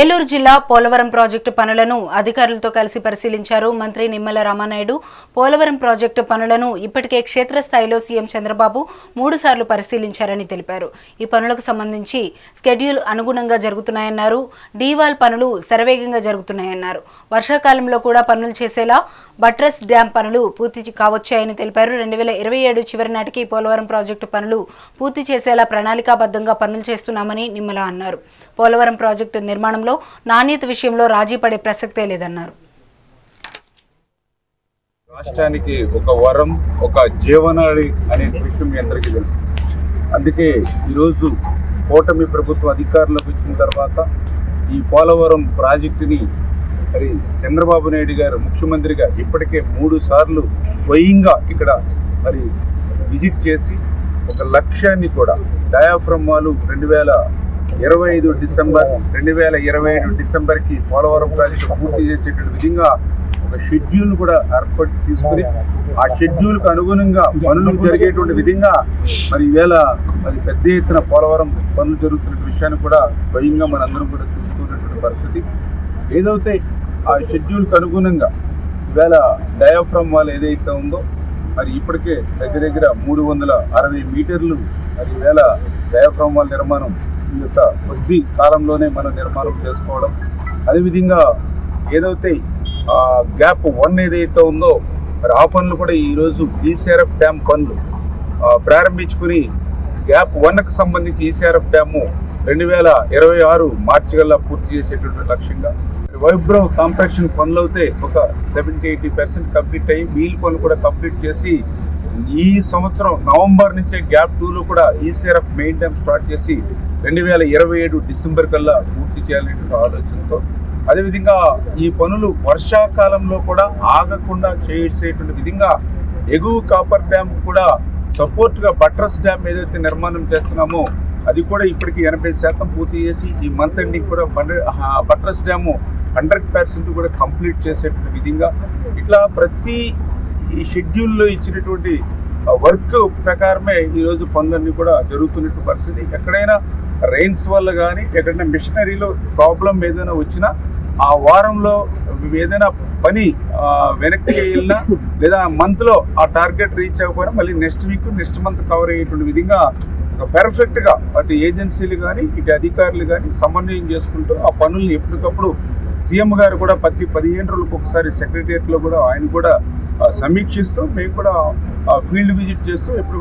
ఏలూరు జిల్లా పోలవరం ప్రాజెక్టు పనులను అధికారులతో కలిసి పరిశీలించారు మంత్రి నిమ్మల రామానాయుడు. పోలవరం ప్రాజెక్టు పనులను ఇప్పటికే క్షేత్రస్థాయిలో సీఎం చంద్రబాబు మూడుసార్లు పరిశీలించారని తెలిపారు. ఈ పనులకు సంబంధించి స్కెడ్యూల్ అనుగుణంగా జరుగుతున్నాయన్నారు. డీవాల్ పనులు శరవేగంగా జరుగుతున్నాయన్నారు. వర్షాకాలంలో కూడా పనులు చేసేలా బట్రస్ డ్యాం పనులు పూర్తి కావచ్చాయని తెలిపారు. రెండు వేల ఇరవై ఏడు చివరి నాటికి పోలవరం ప్రాజెక్టు పనులు పూర్తి చేసేలా ప్రణాళికాబద్ధంగా పనులు చేస్తున్నామని నిమ్మల అన్నారు. పోలవరం ప్రాజెక్టు నిర్మాణం నిర్మాణంలో నాణ్యత విషయంలో రాజీ పడే ప్రసక్తే లేదన్నారు. రాష్ట్రానికి ఒక వరం ఒక జీవనాడి అనే విషయం మీ అందరికీ తెలుసు. అందుకే ఈరోజు కూటమి ప్రభుత్వం అధికారంలోకి వచ్చిన తర్వాత ఈ పోలవరం ప్రాజెక్టుని మరి చంద్రబాబు నాయుడు గారు ముఖ్యమంత్రిగా ఇప్పటికే మూడు సార్లు స్వయంగా ఇక్కడ మరి విజిట్ చేసి ఒక లక్ష్యాన్ని కూడా డయాఫ్రమ్ వాళ్ళు రెండు వేల ఇరవై ఐదు డిసెంబర్ రెండు వేల ఇరవై ఐదు డిసెంబర్కి పోలవరం ప్రాజెక్టు పూర్తి చేసేటువంటి విధంగా ఒక షెడ్యూల్ కూడా ఏర్పాటు తీసుకుని ఆ షెడ్యూల్కి అనుగుణంగా పనులు జరిగేటువంటి విధంగా మరి ఈవేళ మరి పెద్ద ఎత్తున పోలవరం పనులు జరుగుతున్న విషయాన్ని కూడా స్వయంగా మనందరం కూడా చూస్తున్నటువంటి పరిస్థితి. ఏదైతే ఆ షెడ్యూల్కి అనుగుణంగా ఈవేళ డయాఫ్రమ్ వాల్ ఏదైతే ఉందో మరి ఇప్పటికే దగ్గర దగ్గర మూడు వందల అరవై మీటర్లు మరి ఈవేళ డయాఫ్రమ్ వాల్ నిర్మాణం ఈ యొక్క కొద్ది కాలంలోనే మనం నిర్మాణం చేసుకోవడం. అదేవిధంగా ఏదైతే గ్యాప్ వన్ ఏదైతే ఉందో మరి ఆ పనులు కూడా ఈరోజు ఈసీఆర్ఎఫ్ డ్యామ్ పనులు. ప్రారంభించుకుని గ్యాప్ వన్కు సంబంధించి ఈసీఆర్ఎఫ్ డ్యాము రెండు వేల ఇరవై ఆరు మార్చి కల్లా పూర్తి చేసేటటువంటి లక్ష్యంగా. వైబ్రో కాంప్రాక్షన్ పనులు అయితే ఒక సెవెంటీ ఎయిటీ పర్సెంట్ కంప్లీట్ అయ్యి వీల్ పనులు కూడా కంప్లీట్ చేసి ఈ సంవత్సరం నవంబర్ నుంచే గ్యాప్ టూలో కూడా ఈసీఆర్ఎఫ్ మెయిన్ డ్యామ్ స్టార్ట్ చేసి రెండు వేల ఇరవై ఏడు డిసెంబర్ కల్లా పూర్తి చేయాలనేటువంటి ఆలోచనతో అదేవిధంగా ఈ పనులు వర్షాకాలంలో కూడా ఆగకుండా చేసేటువంటి విధంగా ఎగువ కాపర్ డ్యామ్ కూడా సపోర్ట్గా బట్రస్ డ్యామ్ ఏదైతే నిర్మాణం చేస్తున్నామో అది కూడా ఇప్పటికి ఎనభై శాతం పూర్తి చేసి ఈ మంత్ ఎండింగ్ కూడా బట్రస్ డ్యాము హండ్రెడ్ పర్సెంట్ కూడా కంప్లీట్ చేసేటువంటి విధంగా ఇట్లా ప్రతి ఈ షెడ్యూల్లో ఇచ్చినటువంటి వర్క్ ప్రకారమే ఈరోజు పనులన్నీ కూడా జరుగుతున్నట్టు పరిస్థితి. ఎక్కడైనా రెయిన్స్ వల్ల కానీ ఎక్కడైనా మిషనరీలో ప్రాబ్లం ఏదైనా వచ్చినా ఆ వారంలో ఏదైనా పని వెనక్కి వెళ్ళినా లేదా మంత్లో ఆ టార్గెట్ రీచ్ అవ్వకపోయినా మళ్ళీ next week next month cover అయ్యేటువంటి విధంగా పెర్ఫెక్ట్గా పర్ఫెక్ట్గా అటు ఏజెన్సీలు కానీ ఇటు అధికారులు కానీ సమన్వయం చేసుకుంటూ ఆ పనుల్ని ఎప్పటికప్పుడు సీఎం గారు కూడా ప్రతి పదిహేను రోజులకు ఒకసారి సెక్రటరియట్లో కూడా ఆయన కూడా సమీక్షిస్తూ మేము కూడా ఫీల్డ్ విజిట్ చేస్తూ ఎప్పుడు